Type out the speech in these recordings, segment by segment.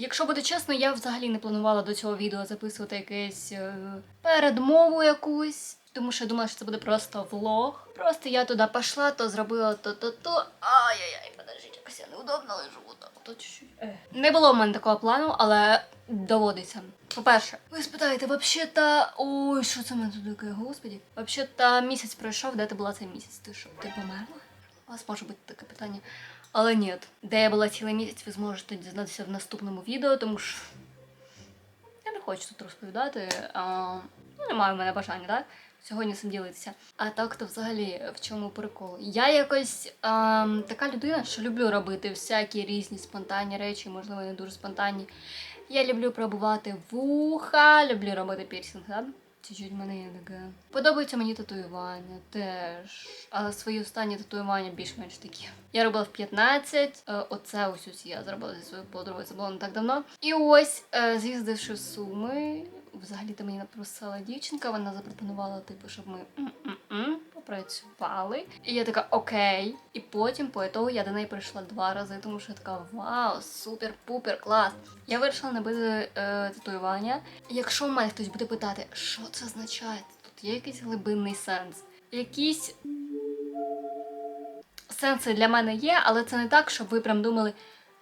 Якщо бути чесно, я взагалі не планувала до цього відео записувати якесь е, передмову якусь. Тому що я думала, що це буде просто влог. Просто я туди пішла, то зробила то-то-то. Ай-яй-яй, подождіть, якось я неудобно лежу. чуть-чуть. Не було в мене такого плану, але доводиться. По-перше, ви спитаєте, взагалі-то... Ой, що це в мене тут таке, господі? Взагалі-то місяць пройшов, де ти була цей місяць? Ти що, ти померла? У вас може бути таке питання. Але ні, де я була цілий місяць, ви зможете дізнатися в наступному відео, тому що я не хочу тут розповідати. А, ну, немає в мене бажання, так? Сьогодні цим ділитися. А так то взагалі в чому прикол? Я якось ем, така людина, що люблю робити всякі різні спонтанні речі, можливо, не дуже спонтанні. Я люблю пробувати вуха, люблю робити пірсинг, да? Чуть-чуть мене є таке. Подобається мені татуювання теж. Але свої останні татуювання більш-менш такі. Я робила в 15, е, оце ось ось я зробила зі своєю подругою, це було не так давно. І ось, е, з'їздивши в Суми, взагалі-то мені напросила дівчинка, вона запропонувала, типу, щоб ми м-м-м. І я така окей. І потім, по ітогу, я до неї прийшла два рази, тому що я така вау, супер-пупер, клас. Я вирішила набити е, татуювання. Якщо в мене хтось буде питати, що це означає, тут є якийсь глибинний сенс. Якісь сенси для мене є, але це не так, щоб ви прям думали.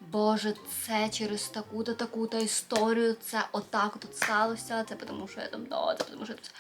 Боже, це через таку-то таку-то історію, це отак тут сталося, це тому, що я там да, це тому, що я тут.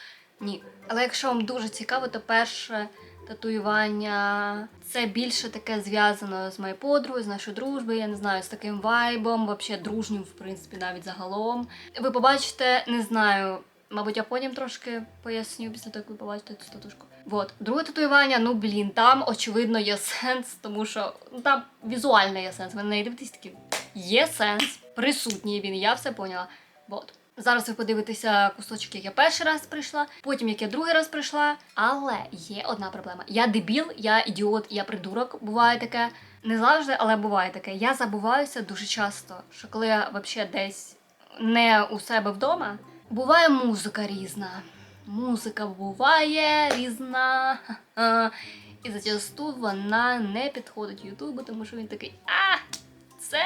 Ні. Але якщо вам дуже цікаво, то перше татуювання це більше таке зв'язано з моєю подругою, з нашою дружбою, я не знаю, з таким вайбом, взагалі дружнім, в принципі, навіть загалом. Ви побачите, не знаю. Мабуть, я потім трошки поясню після того, як ви побачите цю татушку. Вот. Друге татуювання, ну блін, там очевидно є сенс, тому що ну, там візуально є сенс. Ви неї дивитесь такі. Є сенс, присутній він, я все поняла. Вот. Зараз ви подивитеся кусочок, як я перший раз прийшла, потім як я другий раз прийшла. Але є одна проблема. Я дебіл, я ідіот, я придурок. Буває таке. Не завжди, але буває таке. Я забуваюся дуже часто, що коли я взагалі десь не у себе вдома, буває музика різна. Музика буває різна. І зачасту вона не підходить Ютубу, тому що він такий, а, це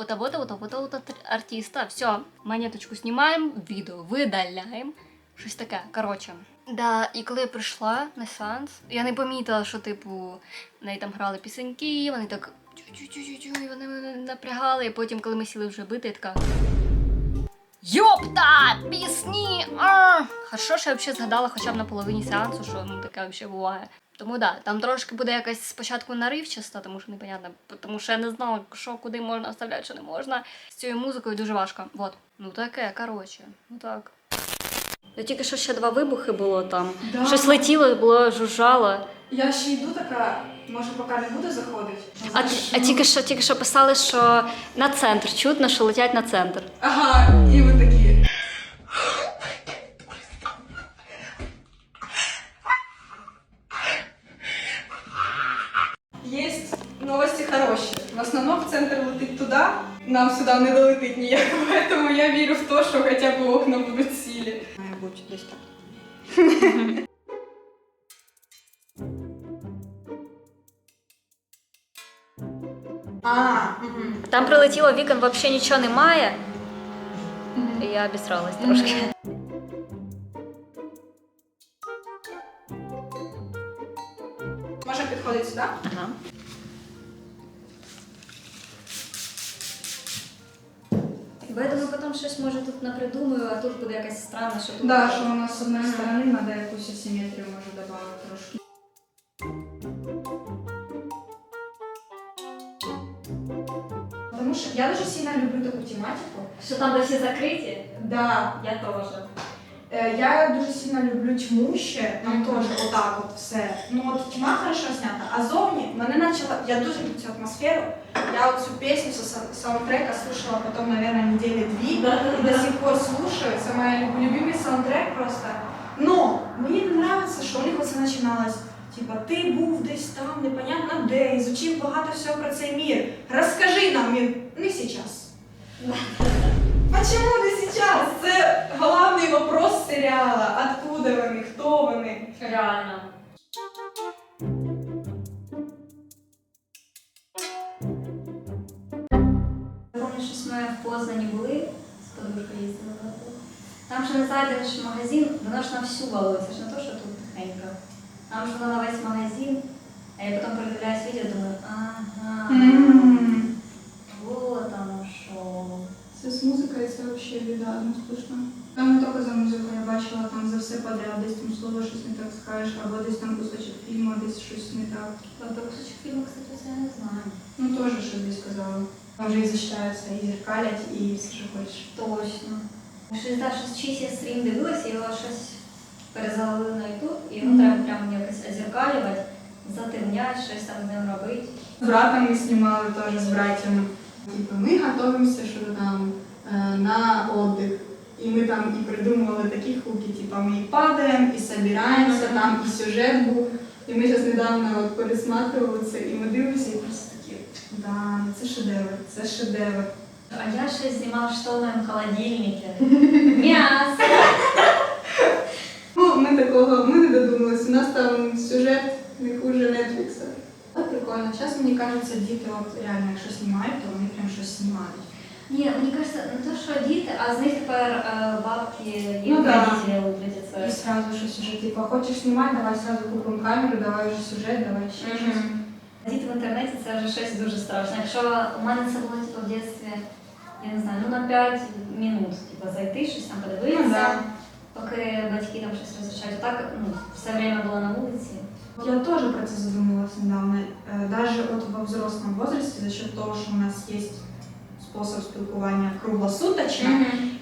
от того-то, от того-то, от артиста. Все, монеточку знімаємо, відео видаляємо. Щось таке. Коротше. Да, і коли я прийшла на сеанс, я не помітила, що, типу, в неї там грали пісеньки, вони так тю-тю-тю-тю, і вони мене напрягали. І потім, коли ми сіли вже бити, я така. Йопта! Пісні! А! Хорошо, що я взагалі згадала хоча б на половині сеансу, що ну таке взагалі буває. Тому да, там трошки буде якась спочатку наривчаста, тому що непонятно, тому що я не знала, що куди можна вставляти, що не можна. З цією музикою дуже важко. Вот. Ну таке, коротше, ну так. Я тільки що ще два вибухи було там. Да. Щось летіло, було жужжало. Я ще йду така, може поки не буде заходити. А, а тільки що тільки що писали, що на центр чутно, що летять на центр. Ага, і ви такі. центр летить туда, нам сюда не долетить ніяк, поэтому я вірю в то, що хоча б окна будуть цілі. Має бути десь так. А, угу. Там прилетіло вікон, взагалі нічого немає. І я обісралась трошки. Може підходити сюди? Ага. Щось може тут напридумаю, а тут буде якась странна, що тут. Да, що у нас з одної сторони треба якусь асиметрію може додати трошки. Тому що я дуже сильно люблю таку тематику. Що там де всі закриті? Да, Я теж. Е, Я дуже сильно люблю тьмуще, там теж отак от все. Ну от тьма хорошо снята, а зовні мене почала, я дуже люблю цю атмосферу. Я от цю пісню з саундтрека слушала потім, наверное, недели дві, і до сих пор слушаю. Це мой люб- любимый саундтрек просто. Но мені не подобається, що у них оце починалось. Типа, ти був десь там, непонятно де, ізучив багато всього про цей мір. Розкажи нам, він не сейчас. Почему не сейчас? Це головний вопрос серіала. Откуда вони, хто вони? Реально. Помню, щось моя поза Лозанні були, з подружкою їздили. Там же не зайдеш в магазин, воно ж на всю волосся, ж не то, що тут тихенько. Там ж воно на весь магазин, а я потім передивляюсь відео, думаю, ага, це взагалі біда, слушно. Там не тільки за музику, я бачила там за все подряд, десь там слово щось не так скажеш, або десь там кусочок фільму, десь щось не так. Про кусочок фільму, кстати, це я не знаю. Ну теж щось десь сказала. Там вже і защищаються, і зеркалять, і все, що хочеш. Точно. Щось, да, щось чийсь я стрім дивилася, його щось перезалили на ютуб, і його Мгм. треба прямо якось озеркалювати, затемняти, щось там з ним робити. З братом ми знімали теж з братьями. Типу, ми готуємося, що там на отдых. І ми там і придумували такі хуки, ми і падаємо, і собираємося, Мгм. там і сюжет був. І ми зараз недавно от пересматривали це, і ми дивимося, і просто такі, да, ну це шедевр, це шедевр. А я щось знімав, що в моєму холодильнику. М'ясо! Ну, ми такого, ми не додумалися. У нас там сюжет не хуже Netflix. Прикольно. Зараз мені кажеться, діти от реально, якщо знімають, то вони прям щось знімають. Ні, мені кажется, не то, що діти, а з них тепер е, бабки і Ну да. родителі І виглядять. сразу щось уже, типа, хочеш знімати, давай сразу купимо камеру, давай вже сюжет, давай ще Мгм. щось. Діти в інтернеті це вже щось дуже страшне. Якщо у мене це було типу, в дитинстві, я не знаю, ну на 5 минут, типу, зайти, щось там Ну, подивитися, да. поки батьки там щось розрішають. Так ну, все время було на вулиці. Я тоже про це задумалась недавно. Э, Даже от во взрослом возрасте, за счет того, що у нас є спосіб спілкування круглосуточно,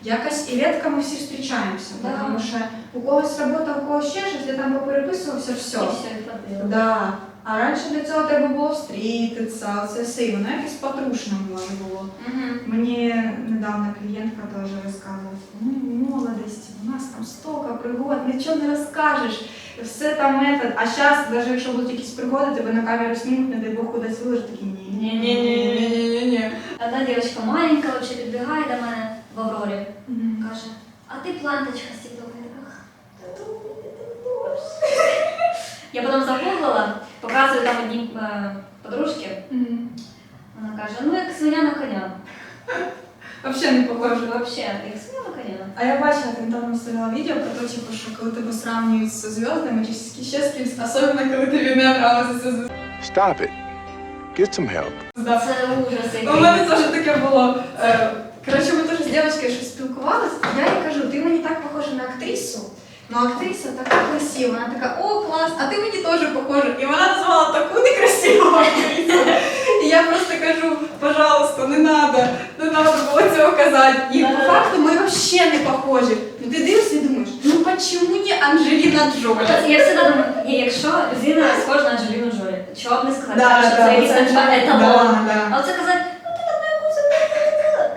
якось і рідко ми всі зустрічаємося, Да. тому що у когось робота, у когось ще щось, я там попереписувався, все. І все. Да. А раніше до цього треба було встрітитися, це все, і воно якесь потрушне було було. Мгм. Мені недавно клієнтка теж розказувала, ну, молодості, у нас там стільки пригод, нічого не розкажеш, все там метод. А зараз, навіть якщо будуть якісь пригоди, тебе на камеру знімуть, не дай Бог кудись виложить, такі ні. Ні-ні-ні-ні-ні-ні. Одна дівчинка маленька, вообще підбігає до мене в Аврорі. Каже, а ти планточка з тіктоку. Я така, «Та ну, потім загуглила, показую там одній подружці. Мгм. Вона каже, ну як свиня на коня. Вообще не похоже. Вообще, як свиня на коня. А я бачила, ти недавно вставила відео про те, типу, що коли тебе сравнюють з зв'язками чи ще з кимось, особливо коли тобі не зв'язка. Stop it. Get some help. Це ужас. У мене теж таке було. Е, Коротше, ми теж з дівчинкою щось спілкувалися, я їй кажу, ти мені так похожа на актрису. Ну, актриса така красива. Вона така, о, клас, а ти мені теж похожа. І вона назвала таку некрасиву актрису. І я просто кажу, пожалуйста, не надо, не надо було цього казати. І по факту ми взагалі не похожі. Ну ти дивишся і думаєш, ну почему не Анджеліна Джолі? Я всегда думаю, якщо людина схожа на Анджеліну Джолі, чого б не сказати, Да, що да, це якийсь це еталон. ж- еталон. да, да. А оце казати, ну ти там на якусь,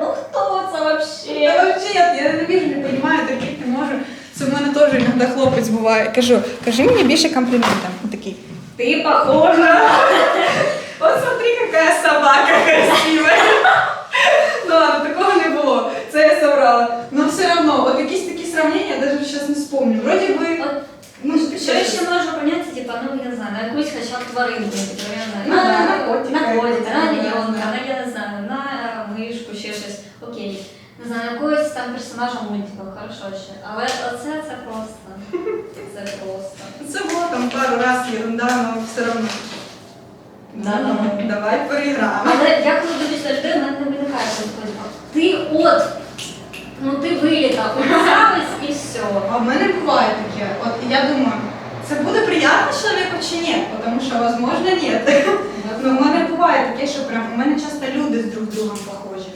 ну хто це вообще? Я вообще, я, я ненавижу, не понимаю, терпіти не можу. Це в мене теж іноді хлопець буває. Кажу, кажи мені більше компліментів. Він такий. Ти похожа. От смотри, яка собака красивая. Ну ладно, такого не було. Це я соврала. Но все одно, от якісь такі сравнення, я навіть зараз не вспомню. Вроді би, От ну, Що ще ще ну я не знаю, на якусь хоча б тваринку, я не знаю, да, на котика, на котика, на да, на я не знаю, на е, мишку, ще щось, окей. Не знаю, на якогось там персонажа мультика, хорошо ще. Але оце це просто. Це просто. Це було там пару разів ерунда, але все одно. Да, Ну. Давай переграємо. Але я коли дивлюсь на людей, в мене не виникає такого, типу, ти от, ну ти вилітав, управись і все. А в мене буває таке. От я думаю, це буде приємно чоловіку чи ні? Тому що, можливо, ні. Ну, в мене буває таке, що прям у мене часто люди з друг другом похожі.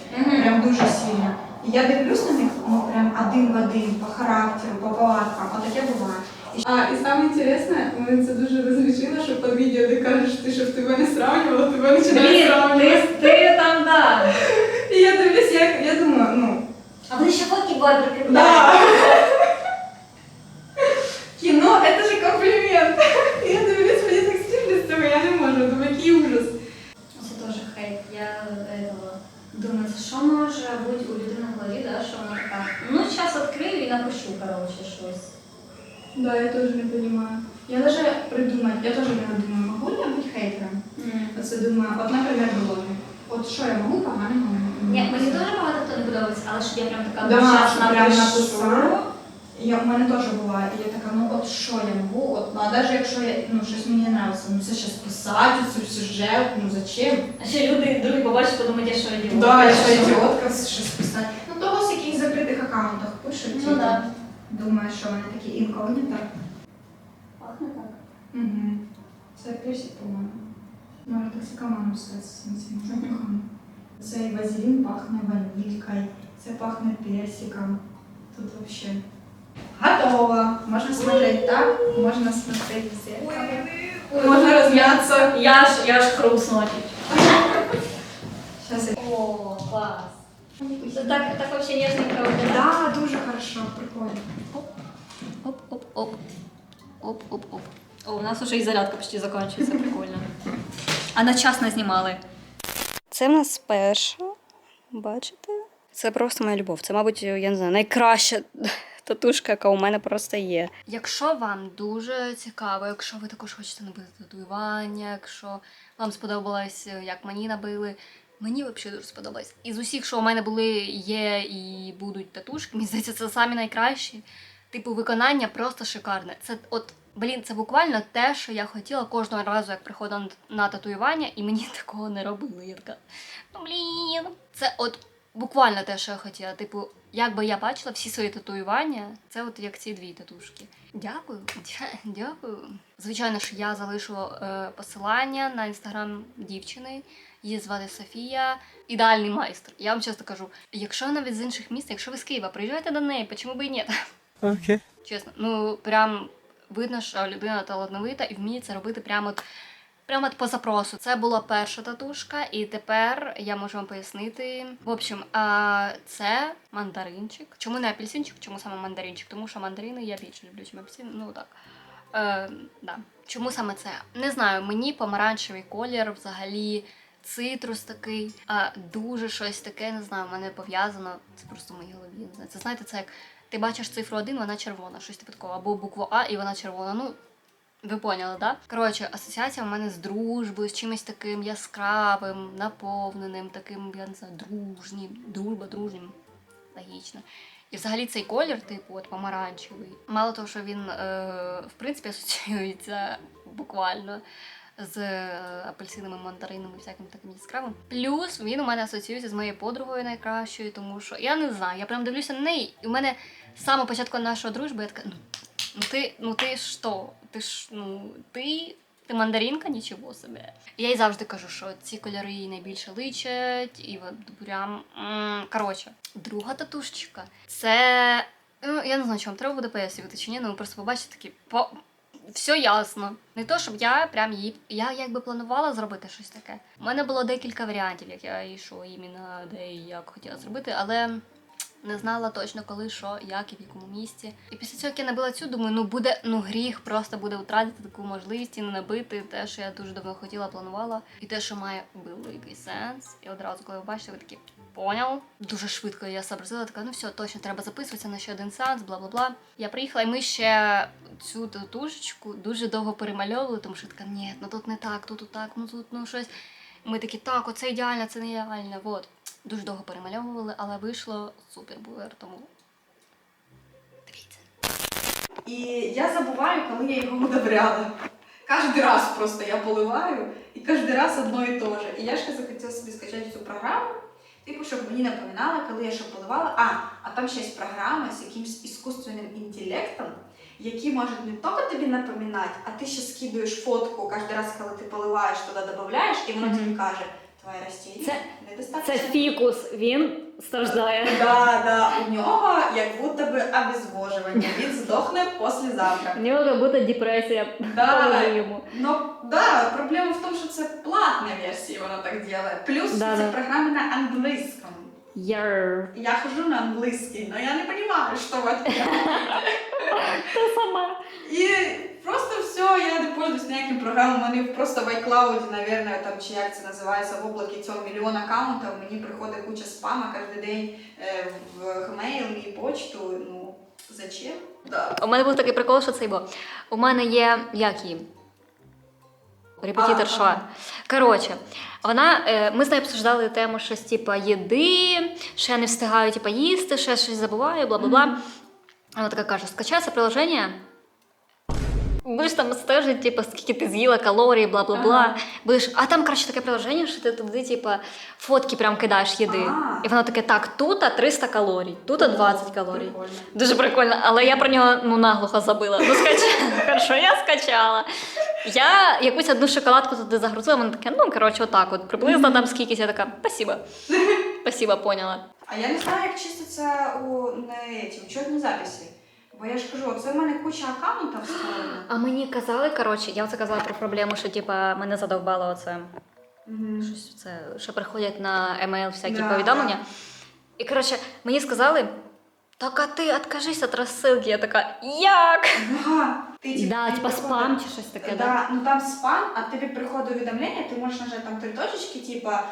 Прям дуже сильно. І я дивлюсь на них, ну прям один в один, по характеру, по повадкам. А таке буває. А, і саме інтересне, мене це дуже розлічило, що під відео ти кажеш, ти щоб тебе не сравнювала, тебе починає сравнювати. ти, ти там, да. І я дивлюсь, я, я думаю, ну, А вони ще фотки бувають прикидають. да. Кіно це ж комплімент. Я дивлюсь, мені так стильно з цього, я не можу, думаю, який ужас. Це теж хейт. Я этого, думаю, це що може бути у людини в голові, да, що вона така, ну зараз напишу, коротше, щось. Да, я тоже не понимаю. Я даже придумать, я тоже не думаю, могу ли я быть хейтером? Оце думаю, от, наприклад, блоги. От що я можу поганому Ні, мені дуже багато хто не подобається, але щоб я прям така Да, що прям написала. Я, в мене теж буває, і я така, ну от що я можу, от, ну а навіть якщо я, ну, щось мені не подобається, ну це щас писати, це сюжет, ну зачем? А ще люди другі побачать, подумають, я що ідіот. Да, я що ідіотка, щось писати. Ну того з яких закритих аккаунтах пишуть, Ну да. Думаю, що вони такі інкогніто. Пахне так. Угу. Це персик, по-моєму. Може токсикоманом стати з цим цим запахом. Цей вазелін пахне ванількою, це пахне персиком. Тут вообще. Готово. Можно смотреть так, можно смотреть в зеркало. Можно размяться. Я ж, я ж хруснула. Сейчас я... О, клас. Так, так вообще ніжненько виглядає. Да, дуже хорошо, прикольно. Оп-оп-оп. Оп-оп-оп. О, у нас уже і зарядка почти закінчується, прикольно. А на час не знімали. Це в нас перша. Бачите? Це просто моя любов. Це, мабуть, я не знаю, найкраща татушка, яка у мене просто є. Якщо вам дуже цікаво, якщо ви також хочете набити татуювання, якщо вам сподобалось, як мені набили. Мені взагалі дуже сподобалось. Із усіх, що у мене були, є і будуть татушки, мені здається, це самі найкращі. Типу, виконання просто шикарне. Це от, блін, це буквально те, що я хотіла кожного разу, як приходила на- татуювання, і мені такого не робили. Я така, ну блін. Це от буквально те, що я хотіла. Типу, як би я бачила всі свої татуювання, це от як ці дві татушки. Дякую, дякую. Звичайно ж, я залишу е, посилання на інстаграм дівчини. Її звати Софія, ідеальний майстер. Я вам чесно кажу, якщо навіть з інших міст, якщо ви з Києва, приїжджайте до неї, чому би і ні? Okay. Чесно, ну прям видно, що людина талановита і вміє це робити прямо от, прямо от по запросу. Це була перша татушка, і тепер я можу вам пояснити. В общем, а, це мандаринчик. Чому не апельсинчик? Чому саме мандаринчик? Тому що мандарини я більше люблю, ніж апельсин. Ну так. Е, да. Чому саме це? Не знаю, мені помаранчевий колір взагалі. Цитрус такий, а дуже щось таке, не знаю, в мене пов'язано. Це просто в моїй голові. Не знаю. Це знаєте, це як ти бачиш цифру 1, вона червона, щось типу такого, або букву А і вона червона. Ну, ви поняли, да? Коротше, асоціація в мене з дружбою, з чимось таким яскравим, наповненим, таким, я не знаю, дружнім, дружба, дружнім. Логічно. І взагалі цей колір, типу, от помаранчевий. Мало того, що він, е, в принципі, асоціюється буквально з е, апельсинами, мандаринами, всяким таким яскравим. Плюс він у мене асоціюється з моєю подругою найкращою, тому що я не знаю, я прям дивлюся на неї, і у мене з самого початку нашої дружби я така, ну, ну ти, ну ти що? Ти ж, ну, ти. Ти мандаринка, нічого собі. Я їй завжди кажу, що ці кольори їй найбільше личать, і прям. Коротше, друга татушечка. Це. Ну, я не знаю, чи вам треба буде пояснювати чи ні, ну ви просто побачите такі. По... Все ясно. Не то, щоб я прям її. Я якби планувала зробити щось таке. У мене було декілька варіантів, як я і що іменно де і як хотіла зробити, але не знала точно коли, що, як і в якому місці. І після цього як я набила цю, думаю, ну буде ну гріх просто буде втратити таку можливість і не набити те, що я дуже давно хотіла, планувала, і те, що має великий сенс. І одразу, коли ви бачите, ви такі поняв. Дуже швидко я сообразила, така, ну все, точно треба записуватися на ще один сеанс, бла бла бла. Я приїхала, і ми ще цю татушечку дуже довго перемальовували, тому що така, ні, ну тут не так, тут так, ну тут ну щось. Ми такі, так, оце ідеально, це не ідеально. Вот. Дуже довго перемальовували, але вийшло супер булер, тому. Дивіться. І я забуваю, коли я його удобряла. Кожен раз просто я поливаю, і кожен раз одно і те же. І я ж захотіла собі скачати цю програму, типу, щоб мені напоминала, коли я що поливала. А, а там ще є програма з якимось іскусственним інтелектом, які можуть не тільки тобі напоминати, а ти ще скидуєш фотку кожен раз, коли ти поливаєш, туди додаєш, і воно тобі каже, твоє растіння Це- недостатньо. Це фікус, він страждає. Да, да, у нього як будто би обезвоживання. Він здохне післязавтра. У нього як будто депресія Да. положи йому. Ну да, проблема в тому, що це платна версія, воно так робить. Плюс Да, це да. програми на англійському. Яр. Я хожу на англійський, але я не розумію, що от меня Те. І просто все, я не пользуюсь ніяким програмом. У мене просто в iCloud, наверное, там чи як це називається, в облакі цього мільйон аккаунтів. Мені приходить куча спама кожен день е, в Gmail, мій почту. Ну, зачем? Да. У мене був такий прикол, що це було. У мене є як її? Репетиторша. Ага. Коротше, вона, е, ми з нею обсуждали тему щось типа їди, що я не встигаю типа, їсти, що я щось забуваю, бла бла бла. Вона така каже: скачай приложення. Будеш там стежити, типу, скільки ти з'їла калорій, бла бла бла. Ага. Будеш, а там краще таке приложення, що ти туди, типу, фотки прям кидаєш їди. А. І воно таке, так, тут 300 калорій, тут 20 калорій. Прикольно. Дуже прикольно, але я про нього ну наглухо забила. Ну скачала. Хорошо, я скачала. Я якусь одну шоколадку туди загрузила, мене таке, ну коротше, отак, от приблизно там скількись, я така, спасибо. Спасибо, поняла. А я не знаю, як чиститься у не, ці, учетні записи. Бо я ж кажу, це в мене куча аккаунтів створена. А мені казали, коротше, я оце казала про проблему, що типа мене задовбало оце. Щось це, що приходять на емейл всякі Да, повідомлення. І коротше, мені сказали. Так, а ти откажись від розсилки. Я така, як? Да, ти, типу, Да, типа спам чи щось таке, да? Да, ну там спам, а тобі приходить уведомлення, ти можеш нажати там три точечки, типа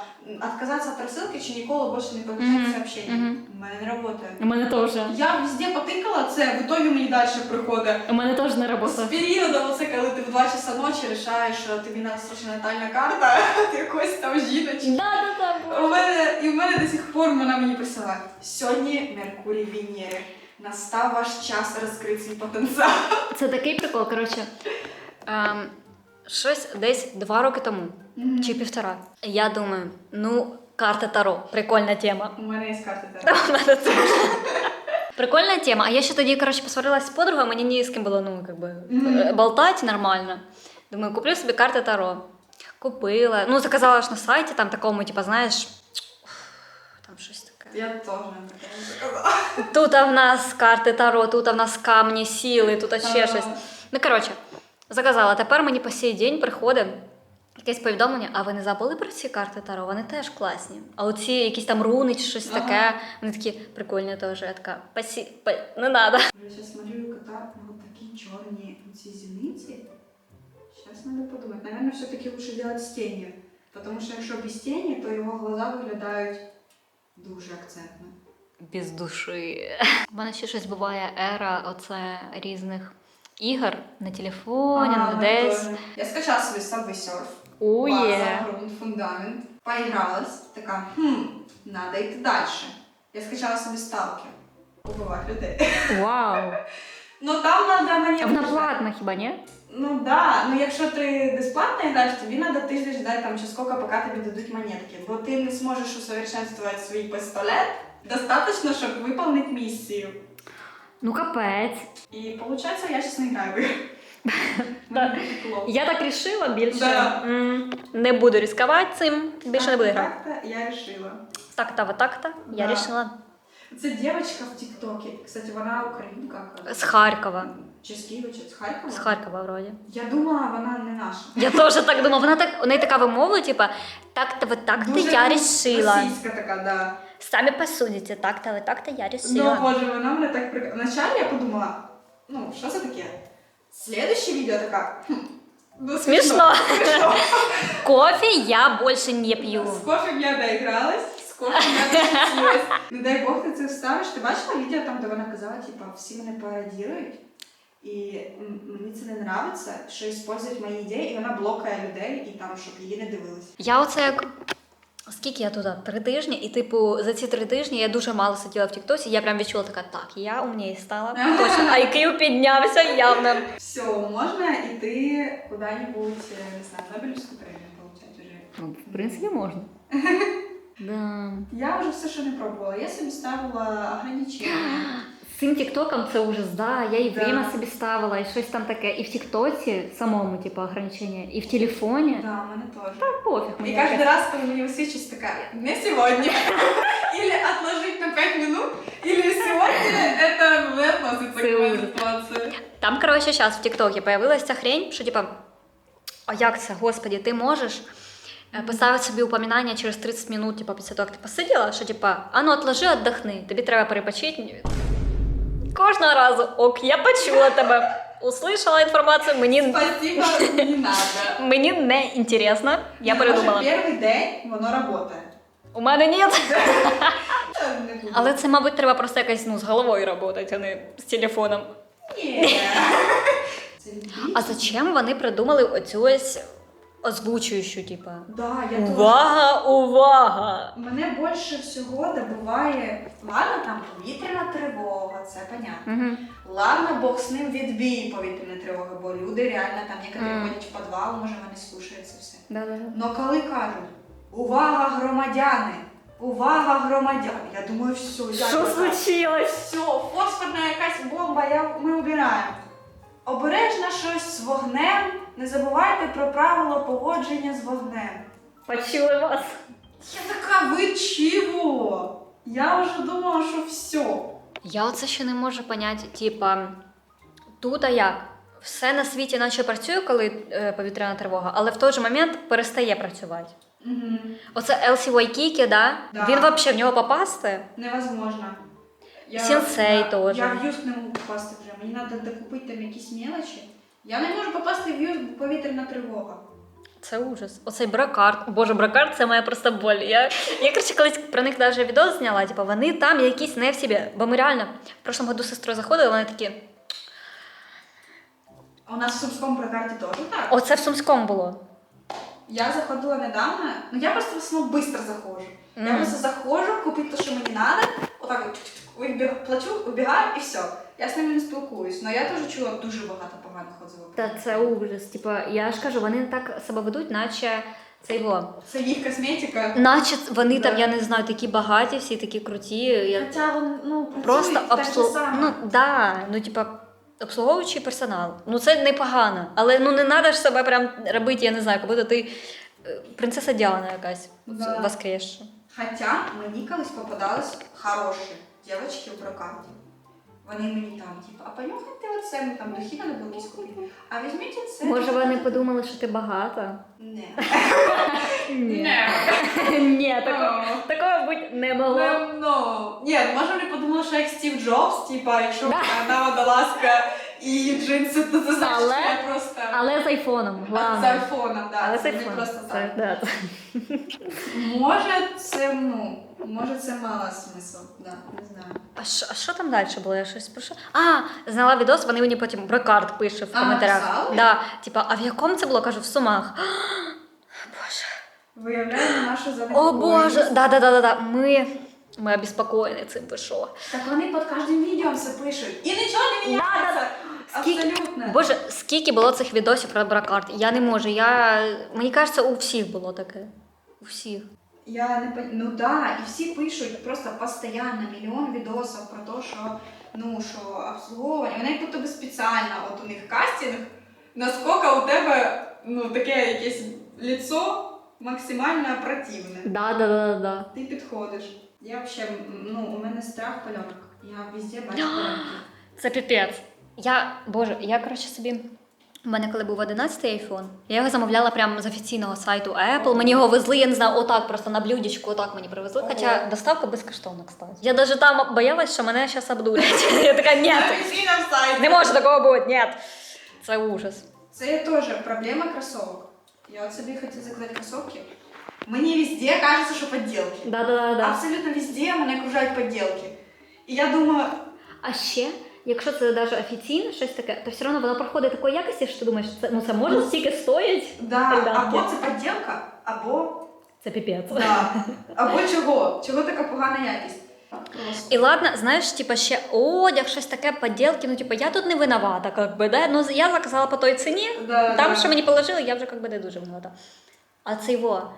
отказаться от рассылки, чи ніколи більше не получать Мгм, сообщення. мгм. У мене не працює. У мене теж. Я везде потикала це, в итоге мені далі приходить. У мене теж не З робота. періоду, оце коли ти в 2 часа ночі рішаєш, що тобі надо натальна карта, якось там жіночки. Да, да, да. У мене, і в мене до сих пор вона мені присилає. Сьогодні Меркурій Венери. Настав ваш час розкрити свій потенціал. Це такий прикол, коротше. Ем, щось десь два роки тому чи півтора. Я думаю, ну, карта Таро, прикольна тема. У мене є карта Та зараз. в мене теж. Прикольна тема. А я ще тоді, коротше, посварилась з подругою, мені ні з ким було, ну, как би, Мгм. е, болтати нормально. Думаю, куплю собі карти Таро. Купила. Ну, заказала ж на сайті, там такому, типу, знаєш. Я заказала. Тут в нас карти Таро, тут в нас камні, сіли, тут ще щось. Ну, коротше, заказала. Тепер мені по сей день приходить якесь повідомлення, а ви не забули про ці карти Таро? Вони теж класні. А оці якісь там руни чи щось таке, вони такі прикольні теж. Я така, пасі... па- не надо. Я зараз малюю кота на вот такі чорні ці зіниці. Зараз треба подумати. Наверное, все-таки лучше делать з тенью. Тому що якщо без тені, то його глаза виглядають дуже акцентно. Без душі. У мене ще щось буває ера оце різних ігор на телефоні, А, на десь. теж. Я скачала собі Subway Surf. Ує. База, грунт, фундамент. Поігралась, така, хм, надо йти далі. Я скачала собі сталкер. Убивати людей. Вау. Ну там надо мені. А вона платна хіба ні? Ну да, ну якщо ти безплатно граєш, тобі треба тиждень ждати там чи скільки, поки тобі дадуть монетки. Бо ти не зможеш усовершенствувати свій пістолет. Достаточно, щоб виконати місію. Ну капець. І виходить, я зараз не граю. Да. Я так рішила більше. Да. м, Не буду ризикувати цим, більше не буду грати. Так-то я вирішила. Так-то, вот так-то. Я Да. рішила. Це дівчинка в Тіктокі. Кстати, вона українка. З Харкова. Чи з Києва, чи з Харкова? З Харкова вроді. Я думала, вона не наша. Я теж так думала. Вона так, у неї така вимова, типа, так-то, вот так-то Дуже я рішила. Російська така, да. Самі посудите, так-то, вот так-то я Ну, рішила. боже, вона мене так прик... Вначале я подумала, ну, що це таке? Следующее відео така. Хм, ну, Смішно. смішно. Кофе я більше не п'ю. З кофе я доігралась, з кофе я досіялась. Не дай Бог ти це вставиш. Ти бачила відео там, де вона казала, типа, всі мене пародірують. І мені це не нравиться, що використовують мої ідеї, і вона блокає людей, і там, щоб її не дивились. Я оце як. Скільки я туди? Три тижні, і типу за ці три тижні я дуже мало сиділа в Тіктосі, я прям відчула така, так, я умніє стала. Точно, IQ піднявся явно. Все, можна йти куди-небудь, е, не знаю, Нобелівську премію получати вже. Ну, в принципі, можна. Да. Я вже все, що не пробувала. Я собі ставила ограничення З цим тіктоком це ужас, да. Я і Да. время собі ставила, і щось там таке. І в тіктоці самому, типу, ограничення, і в телефоні. Да, в мене теж. Пофіг И мені. каждый якось. раз, когда мне высвечивается такая, не сегодня. Или отложить на 5 минут, или сегодня это не относится к моей Целый. ситуации. Там, коротше, зараз в Тіктокі появилася ця хрень, що типа, а як це, господі, ти можеш е, поставити собі упоминання через 30 минут, типа, після того, як ти посиділа, що типа, а ну отложи, отдохни, тобі треба перепочити. Кожного разу, ок, я почула тебе, услышала інформацію, мені, Спасибо, не надо. мені не інтересно, я передумала. Перший день воно працює. У мене ні. Але це, мабуть, треба просто якось ну, з головою працювати, а не з телефоном. Ні. А зачем вони придумали оцю ось озвучуючу, типа. Да, я. Увага, увага! Мене більше всього добиває, ладно, там повітряна тривога, це понятно. Угу. Ладно, Бог з ним відбій повітряної тривоги, бо люди реально там некоторі Мгм. ходять в підвал, може вони слушають це все. Но коли кажуть, увага, громадяни! Увага, громадяни! Я думаю, все, я Що случилось? Все, фосфорна якась бомба, я, ми обираємо. Обережно щось з вогнем. Не забувайте про правила поводження з вогнем. Почули вас. Я така, ви чого? Я вже думала, що все. Я оце ще не можу поняти, типа, тут а як? Все на світі наче працює, коли е, повітряна тривога, але в той же момент перестає працювати. Угу. Оце Елсі Вайкікі, да? Да. Він взагалі в нього попасти? Невозможно. Сенсей теж. Я в юск не можу попасти вже. Мені треба докупити там якісь мелочі. Я не можу попасти в юск, бо повітряна тривога. Це ужас. Оцей бракард. Боже, бракард це моя просто боль. Я, я коротше, колись про них навіть відео зняла. Типу, вони там якісь не в собі. Бо ми реально в прошлому году з сестрою заходили, вони такі. А у нас в Сумському прокарті теж так. Оце в Сумському було. Я заходила недавно, ну я просто в основному швидко заходжу. Я просто заходжу, купити те, що мені треба, отак плачу, вибігаю і все. Я з ними не спілкуюсь. Але я теж чула дуже багато поганих отзивів. Та це ужас. Типа, я ж кажу, вони так себе ведуть, наче це його. Це їх косметика. Наче вони там, я не знаю, такі багаті, всі такі круті. Я... Хоча вони ну, Просто так само. ну, да, ну, типа, обслуговуючий персонал. Ну, це непогано. Але ну не треба ж себе прям робити, я не знаю, будто ти е, принцеса Діана якась Да. воскресша. Хоча мені колись попадались хороші дівчатки в прокаті. Вони мені там, типу, а понюхайте оце, ми там духи треба було якісь купити. А візьміть це. Може, вони подумали, що ти багата? Не. Ні. Ні, такого, такого бути не могло. Ну, ну. Ні, може вони подумали, що як Стів Джобс, типа, якщо вона водолазка і джинси, то це значить, Але- що я просто Але з айфоном, з айфоном. Але з це не просто так. Може, це, ну, може це мало смисл, да, не знаю. А що, а що там далі було? Я щось прошу. А, знала відос, вони мені потім брокард пише в А, коментарях. написали? Да, типа, а в якому це було? Кажу, в Сумах. Боже. Виявляємо нашу О занепокоєність. Боже, да, да, да, да, да. Ми, ми обеспокоєні цим ви що? Так вони під кожним відео все пишуть. І нічого не міняється. Скільки- Абсолютно. Боже, скільки було цих відосів про брокард? Я не можу. Я... Мені кажеться, у всіх було таке. У всіх. Я не пон- Ну да, і всі пишуть просто постійно мільйон відосів про те, що ну що обслуговування. Вони як будто спеціально, от у них кастинг, наскільки у тебе ну таке якесь ліцо максимально противне. Да, да, да, да. Ти підходиш. Я взагалі, ну, у мене страх пальонок. Я везде бачу пальонки. Це піпець. Я, боже, я коротше собі. У мене коли був 11 айфон, я його замовляла прямо з офіційного сайту Apple. Мені його везли, я не знаю, отак просто на блюдечку, отак мені привезли. Ого. Хоча доставка безкоштовна, кстати. Я навіть там боялась, що мене зараз обдурять. Я така, ні, не може такого бути, ні. Це ужас. Це теж проблема кросовок. Я от собі хотіла заказати кросовки. Мені везде кажеться, що подделки. Да, да, да, да. Абсолютно везде мене окружають подделки. І я думаю, А ще, якщо це навіть офіційно щось таке, то все одно воно проходить такої якості, що ти думаєш, це ну це може стільки стоїть? да, або це подделка, або, Це піпець. да, або чого? Чого така погана якість? І ладно, знаєш, типа ще одяг, щось таке, поділки, ну типа я тут не виновата, как би, да? Ну я заказала по той ціні, Да, там, да. що мені положили, я вже как би не дуже виновата. А це його.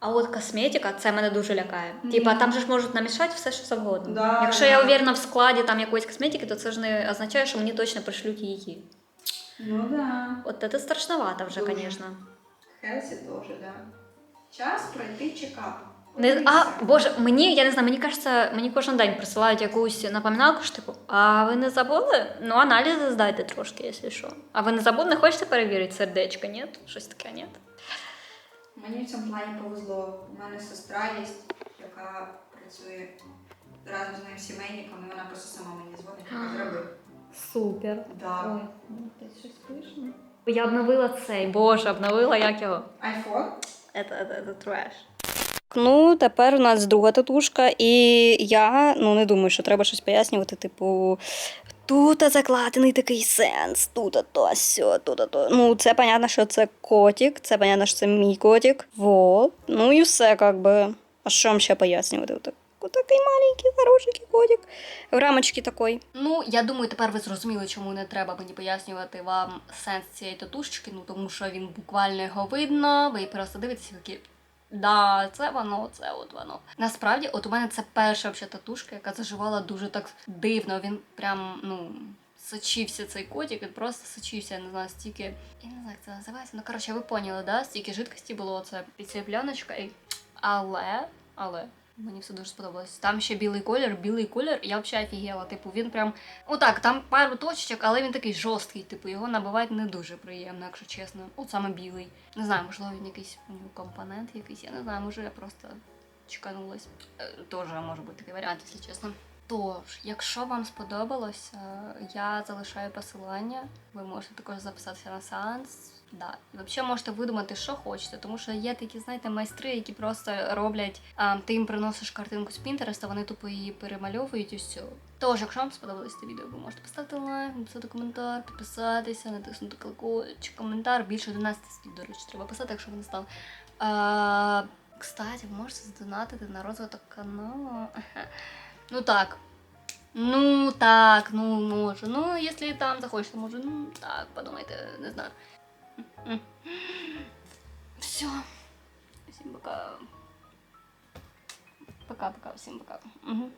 А от косметика, це мене дуже лякає. Mm -hmm. Типа там же ж можуть намішати все, що завгодно. Да, Якщо да. я уверена в складі там якоїсь косметики, то це ж не означає, що мені точно пришлють її. Ну да. От це страшновато вже, звісно. Хелсі теж, да. Час пройти чекап. Не, а, боже, мені, я не знаю, мені кажеться, мені кожен день присилають якусь напоминалку, що типу, а ви не забули? Ну, аналізи здайте трошки, якщо що. А ви не забули, не хочете перевірити сердечко, ні? Щось таке, ні? Мені в цьому плані повезло. У мене сестра є, яка працює разом з моїм сімейником, і вона просто сама мені дзвонить, яка зробив. Супер. Да. щось слышно. Я обновила цей, боже, обновила як його. Айфон? Это, это, это треш. Ну, тепер у нас друга татушка, і я ну не думаю, що треба щось пояснювати. Типу, Тут закладений такий сенс, тут то, сьо, тут то. Ну, це понятно, що це котик, це понятно, що це мій котик. Вот. Ну і все, как би. А що вам ще пояснювати? Отак. Отакий маленький, хорошенький котик. В рамочці такий. Ну, я думаю, тепер ви зрозуміли, чому не треба мені пояснювати вам сенс цієї татушечки, ну тому що він буквально його видно, ви просто дивитеся, які. Да, це воно, це от воно. Насправді, от у мене це перша взагалі татушка, яка заживала дуже так дивно. Він прям, ну, сочився цей котик, він просто сочився, я не знаю, стільки. Я не знаю, як це називається. Ну, коротше, ви поняли, да? Стільки жидкості було це під цією пляночкою. Але, але. Мені все дуже сподобалось. Там ще білий колір, білий колір, я взагалі офігела. Типу, він прям. Ну так, там пару точечок, але він такий жорсткий, типу, його набивати не дуже приємно, якщо чесно. От саме білий. Не знаю, можливо, він якийсь компонент якийсь, я не знаю, може я просто чеканулась. Е, Тоже може бути такий варіант, якщо чесно. Тож, якщо вам сподобалося, я залишаю посилання. Ви можете також записатися на сеанс. Да. І взагалі можете видумати, що хочете, тому що є такі, знаєте, майстри, які просто роблять, а, ти їм приносиш картинку з Pinterest, вони тупо її перемальовують і. Тож, якщо вам сподобалось це відео, ви можете поставити лайк, написати коментар, підписатися, натиснути колокольчик, коментар. Більше 11 слів, до речі, треба писати, якщо ви не став. А, кстати, ви можете задонатити на розвиток каналу. Ну так. Ну так, ну може. Ну, якщо там захочете, може, ну так, подумайте, не знаю. Все. Всім пока. Пока-пока, всім пока. Угу.